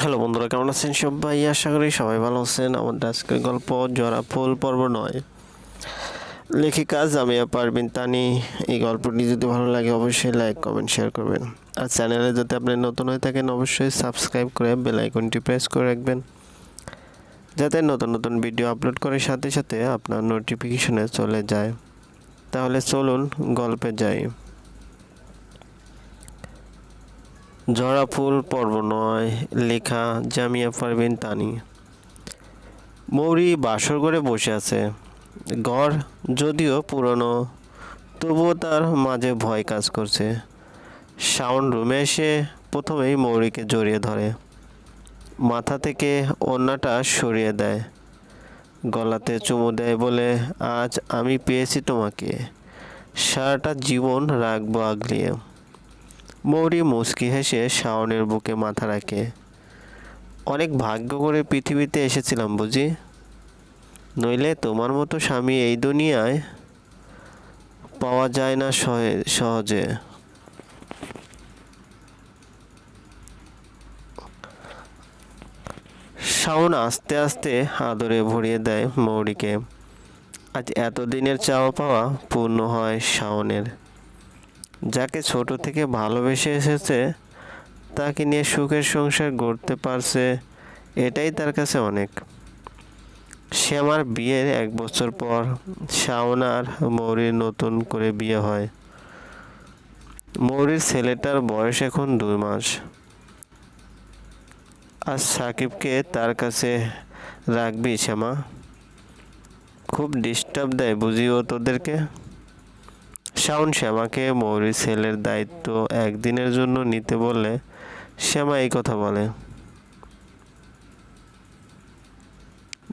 Hello বন্ধুরা, কেমন আছেন সবাই? আশা করি সবাই ভালো আছেন। আমাদের আজকের গল্প জরা ফুল, পর্ব নয়। লেখিকা জামিয়া পারবিন তানি, এই গল্পটি যদি ভালো লাগে অবশ্যই লাইক, কমেন্ট, শেয়ার করবেন। আর চ্যানেলে যদি আপনি নতুন হয়ে থাকেন, অবশ্যই সাবস্ক্রাইব করে বেল আইকনটি প্রেস করে রাখবেন। যাতে নতুন নতুন ভিডিও আপলোড করার সাথে সাথে আপনার নোটিফিকেশনে চলে যায়। তাহলে চলুন গল্পে যাই। ঝরা ফুল পর্ব নয়, লেখা জামিয়া পারভিন তানি। মৌরি বাসর ঘরে বসে আছে। ঘর যদিও পুরনো, তবুও তার মাঝে ভয় কাজ করছে। শাওন রুমে এসে প্রথমেই মৌরিকে জড়িয়ে ধরে। মাথা থেকে ওড়নাটা সরিয়ে দেয়। গলাতে চুমু দেয় বলে, আজ আমি পেয়েছি তোমাকে। সারাটা জীবন রাখব আগলিয়ে। মৌরি মুচকি হেসে শাওনের বুকে মাথা রাখে। অনেক ভাগ্য করে পৃথিবীতে এসেছিলাম বুঝি? নইলে তোমার মতো স্বামী এই দুনিয়ায় পাওয়া যায় না সহে- সহজে। শাওন আস্তে আস্তে আদরে ভরিয়ে দেয় মৌরিকে। আজ এতদিনের চাওয়া পাওয়া পূর্ণ হয় শাওনের। যাকে ছোট থেকে ভালোবেসে এসেছে, তাকে নিয়ে সুখের সংসার গড়তে পারছে, এটাই তার কাছে অনেক। সে আমার বিয়ের এক বছর পর শাওন আর মৌরির নতুন করে বিয়ে হয়। মৌরির ছেলেটার বয়স এখন দুই মাস। আর সাকিবকে তার কাছে রাখবি শ্যামা। খুব ডিস্টার্ব দেয় বুঝিও তোদেরকে। শাওন শ্যামাকে মৌরির ছেলের দায়িত্ব একদিনের জন্য নিতে বললে শ্যামা এই কথা বলে।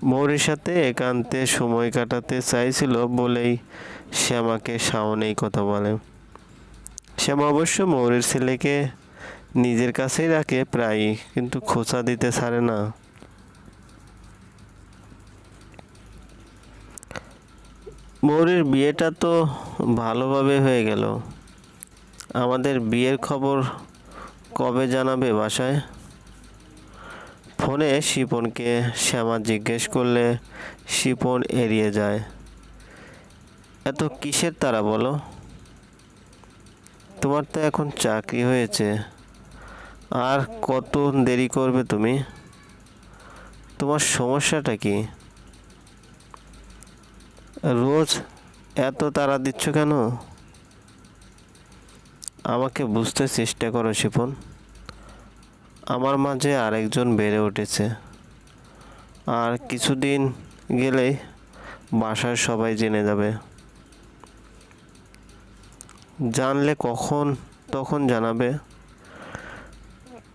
মৌরির সাথে একান্তে সময় কাটাতে চাইছিল বলেই শ্যামাকে শাওন এই কথা বলে। শ্যামা অবশ্য মৌরির ছেলেকে নিজের কাছেই রাখে প্রায়ই, কিন্তু খোঁচা দিতে ছাড়ে না। মৌরির বিয়েটা তো ভালোভাবে হয়ে গেল। আমাদের বিয়ের খবর কবে জানাবে বাসায়? ফোনে শিপনকে শ্যামা জিজ্ঞেস করলে শিপন এড়িয়ে যায়। এত কিসের তারা বলো? তোমার তো এখন চাকরি হয়েছে। আর কত দেরি করবে তুমি? তোমার সমস্যাটা কি? রোজ এত তাড়া দিচ্ছ কেন? আমাকে বুঝতে চেষ্টা করো শিপন। আমার মাঝে আরেকজন বেড়ে উঠেছে। আর কিছুদিন গেলেই বাসার সবাই জেনে যাবে। জানলে কখন তখন জানাবে।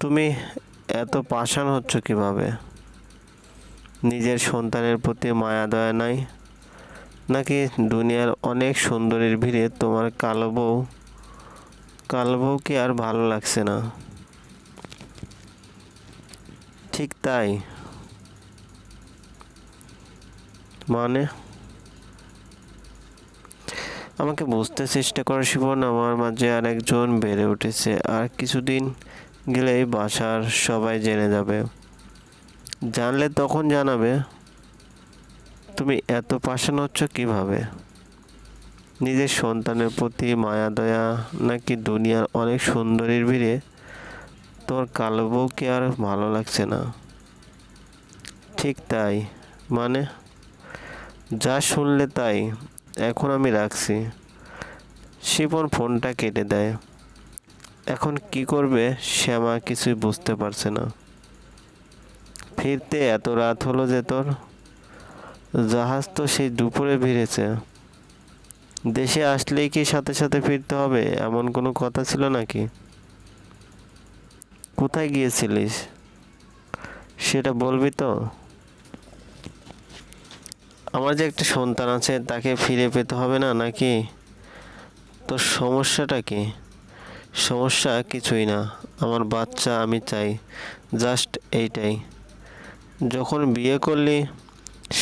তুমি এত পাষাণ হচ্ছ কীভাবে? নিজের সন্তানের প্রতি মায়া, দয়া নাই। নাকি দুনিয়ার অনেক সুন্দরীর ভিড়ে তোমার কালো বউ? কালো বউকে আর ভালো লাগছে না? ঠিক তাই। মানে? আমাকে বুঝতে চেষ্টা করো শিবন আমার মাঝে আর একজন বেড়ে উঠেছে। আর কিছুদিন গেলেই বাসার সবাই জেনে যাবে। জানলে তখন জানাবে। তুমি এত পাশান হচ্ছ কীভাবে? নিজের সন্তানের প্রতি মায়া, দয়া নাকি দুনিয়ার অনেক সুন্দরীর ভিড়ে? তোর কালো বউকে আর ভালো লাগছে না। ঠিক তাই মানে? যা শুনলে তাই, এখন আমি রাখছি। শিপন ফোনটা কেটে দেয়। এখন কি করবে শ্যামা কিছুই বুঝতে পারছে না। ফিরতে এত রাত হলো যে তোর জাহাজ তো সেই দুপুরে ভিড়েছে। দেশে আসলেই কি সাথে সাথে ফিরতে হবে, এমন কোনো কথা ছিল নাকি? কোথায় গিয়েছিলিস? সেটা বলবি তো? আমার যে একটা সন্তান আছে, তাকে ফিরে পেতে হবে না নাকি? তোর সমস্যাটা কি? সমস্যা কিছুই না। আমার বাচ্চা আমি চাই, জাস্ট এইটাই। যখন বিয়ে করলি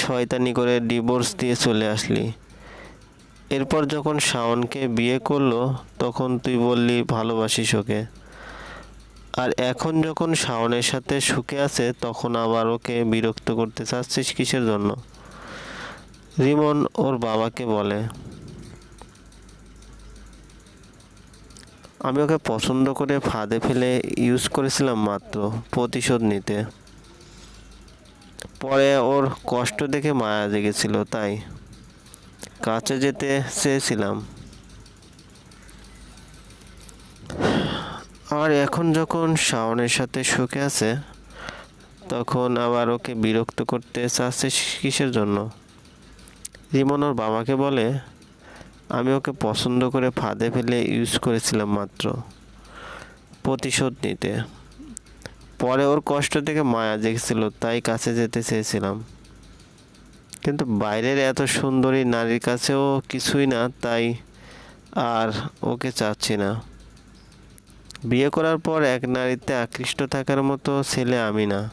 শয়তানি করে ডিভোর্স দিয়ে চলে আসলি। এরপর যখন শাওনকে বিয়ে করল, তখন তুই বললি, ভালোবাসিস ওকে। আর এখন যখন শাওনের সাথে সুখে আছে, তখন আবার ওকে বিরক্ত করতে চাচ্ছিস কিসের জন্য? রিমন ওর বাবাকে বলে, আমি ওকে পছন্দ করে ফাঁদে ফেলে ইউজ করেছিলাম মাত্র প্রতিশোধ নিতে। পরে ওর কষ্ট দেখে মায়া জেগেছিল, তাই কাছে যেতে চেয়েছিলাম। আর এখন যখন শাওনের সাথে সুখে আছে, তখন আবার ওকে বিরক্ত করতে চাচ্ছে কিসের জন্য? রিমন ওর বাবাকে বলে, আমি ওকে পছন্দ করে ফাঁদে ফেলে ইউজ করেছিলাম মাত্র প্রতিশোধ নিতে। পরে ওর কষ্ট থেকে মায়া জেগেছিল, তাই কাছে যেতে চেয়েছিলাম। কিন্তু বাইরের এত সুন্দরী নারীর কাছেও কিছুই না, তাই আর ওকে চাচ্ছি না। বিয়ে করার পর এক নারীতে আকৃষ্ট থাকার মতো ছেলে আমি না।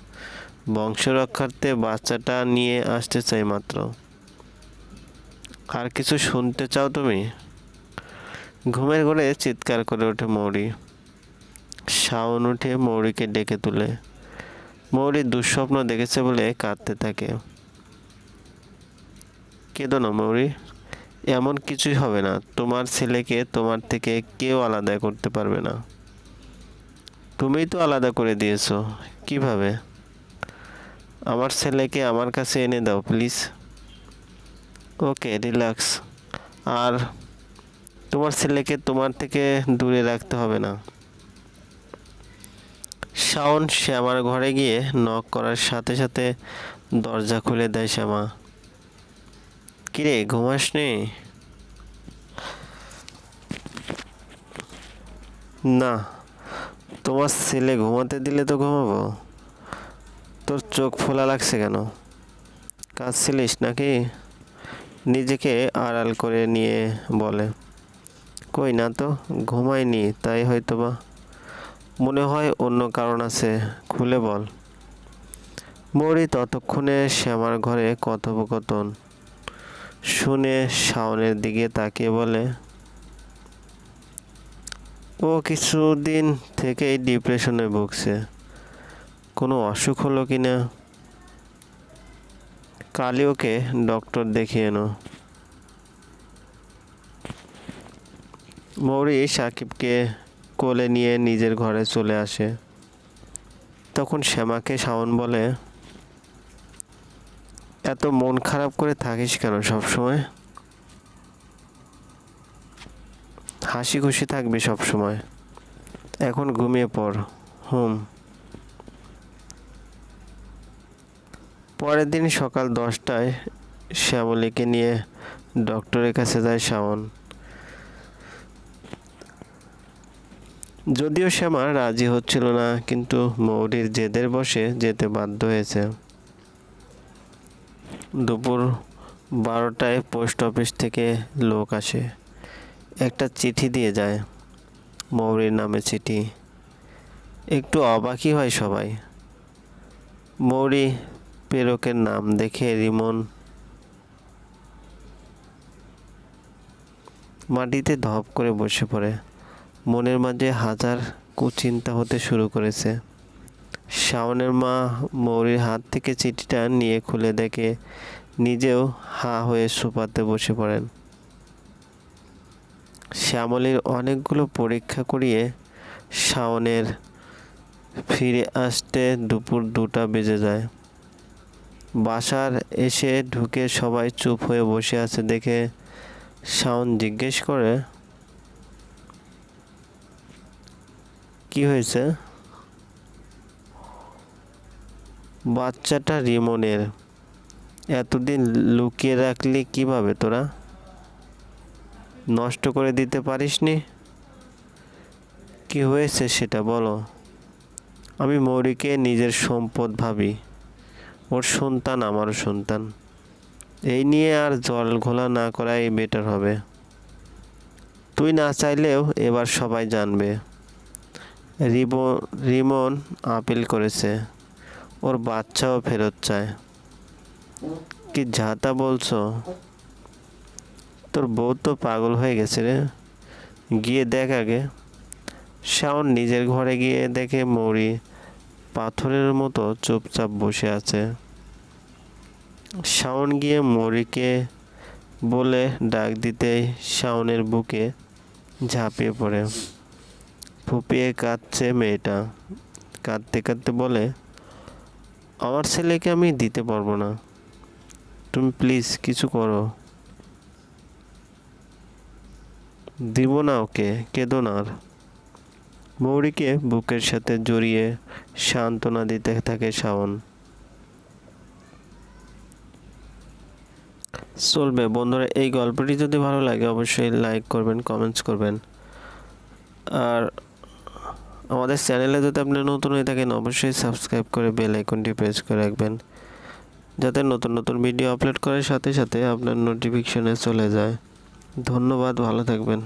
বংশ রক্ষার্থে বাচ্চাটা নিয়ে আসতে চাই মাত্র। আর কিছু শুনতে চাও তুমি? ঘুমের ঘরে চিৎকার করে ওঠে মৌরি। শাওন উঠে মৌরিকে ডেকে তুলে। মৌরি দুঃস্বপ্ন দেখেছে বলে কাঁদতে থাকে। কেঁদো না মৌরি, এমন কিছুই হবে না। তোমার ছেলেকে তোমার থেকে কেউ আলাদা করতে পারবে না। তুমিই তো আলাদা করে দিয়েছ, কীভাবে? আমার ছেলেকে আমার কাছে এনে দাও, প্লিজ। Okay, relax. আর তোমার ছেলেকে তোমার থেকে দূরে রাখতে হবে না। শাওন শ্যামার ঘরে গিয়ে নক করার সাথে সাথে দরজা খুলে দেয় শ্যামা। কিরে, ঘুমাসনি? না, তোমার ছেলে ঘুমাতে দিলে তো ঘুমাবো। তোর চোখ ফোলা লাগছে কেন? কাজ ছিলিস নাকি? নিজেকে আড়াল করে নিয়ে বলে। কই না তো, ঘুমাইনি, তাই হয়তো বা মনে হয় অন্য কারণ আছে। খুলে বল। মরি ততক্ষণে শ্যামার ঘরে কথোপকথন শুনে শাওনের দিকে তাকিয়ে বলে, ও কিছুদিন থেকেই ডিপ্রেশনে ভুগছে। কোনো অসুখ হলো কি না? কালি ওকে ডক্টর দেখিয়ে এনো মৌরি সাকিবকে কোলে নিয়ে নিজের ঘরে চলে আসে। তখন শ্যামাকে শাওন বলে, এত মন খারাপ করে থাকিস কেন সব সময় হাসি খুশি থাকবি সব সময় এখন ঘুমিয়ে পড়, হুম। পরের দিন সকাল দশটায় শ্যামলীকে নিয়ে ডক্টরের কাছে যায় শাওন। যদিও শ্যামা রাজি হচ্ছিল না, কিন্তু মৌরির জেদের বসে যেতে বাধ্য হয়েছে। দুপুর বারোটায় পোস্ট অফিস থেকে লোক আসে। একটা চিঠি দিয়ে যায়। মৌরির নামে চিঠি। একটু অবাকই হয় সবাই। মৌরি প্রেরকের নাম দেখে রিমন মাটিতে ধপ করে বসে পড়ে। মনের মাঝে হাজার কুচিন্তা হতে শুরু করেছে। শাওনের মা মৌরির হাত থেকে চিঠিটা নিয়ে খুলে দেখে নিজেও হা হয়ে সোফাতে বসে পড়েন। শ্যামলীর অনেকগুলো পরীক্ষা করিয়ে শাওনের ফিরে আসতে দুপুর দুটা বেজে যায়। বাসার এসে ঢুকে সবাই চুপ হয়ে বসে আছে দেখে শাওন জিজ্ঞেস করে হয়েছে? বাচ্চাটা রিমনের। এতদিন লুকিয়ে রাখলি কীভাবে তোরা? নষ্ট করে দিতে পারিসনি? কি হয়েছে সেটা বলো। আমি মৌরিকে নিজের সম্পদ ভাবি। ওর সন্তান, আমারও সন্তান। এই নিয়ে আর জল ঘোলা না করাই বেটার হবে। তুই না চাইলেও এবার সবাই জানবে। রিবো, রিমন আপিল করেছে। ওর বাচ্চাও ফেরত চায়। কি ঝাতা বলছো? তোর বউ তো পাগল হয়ে গেছে রে। গিয়ে দেখ আগে। শাওন নিজের ঘরে গিয়ে দেখে মৌরি পাথরের মতো চুপচাপ বসে আছে। শাওন গিয়ে মৌরিকে বলে ডাক দিতেই শাওনের বুকে ঝাঁপিয়ে পড়ে। ফুপিয়ে কাঁদছে মেয়েটা। কাঁদতে কাঁদতে বলে, আমার ছেলেকে আমি দিতে পারব না। তুমি প্লিজ কিছু করো। দিব না ওকে, কেঁদো না আর। মৌরিকে বুকের সাথে জড়িয়ে সান্ত্বনা দিতে থাকে শাওন। চলবে। বন্ধুরা, এই গল্পটি যদি ভালো লাগে, অবশ্যই লাইক করবেন কমেন্টস করবেন। আর আমাদের চ্যানেলে যদি আপনি নতুন হয়ে থাকেন, অবশ্যই সাবস্ক্রাইব করে বেল আইকনটি প্রেস করে রাখবেন। যাতে নতুন নতুন ভিডিও আপলোড করার সাথে সাথে আপনার নোটিফিকেশনে চলে যায়। ধন্যবাদ, ভালো থাকবেন।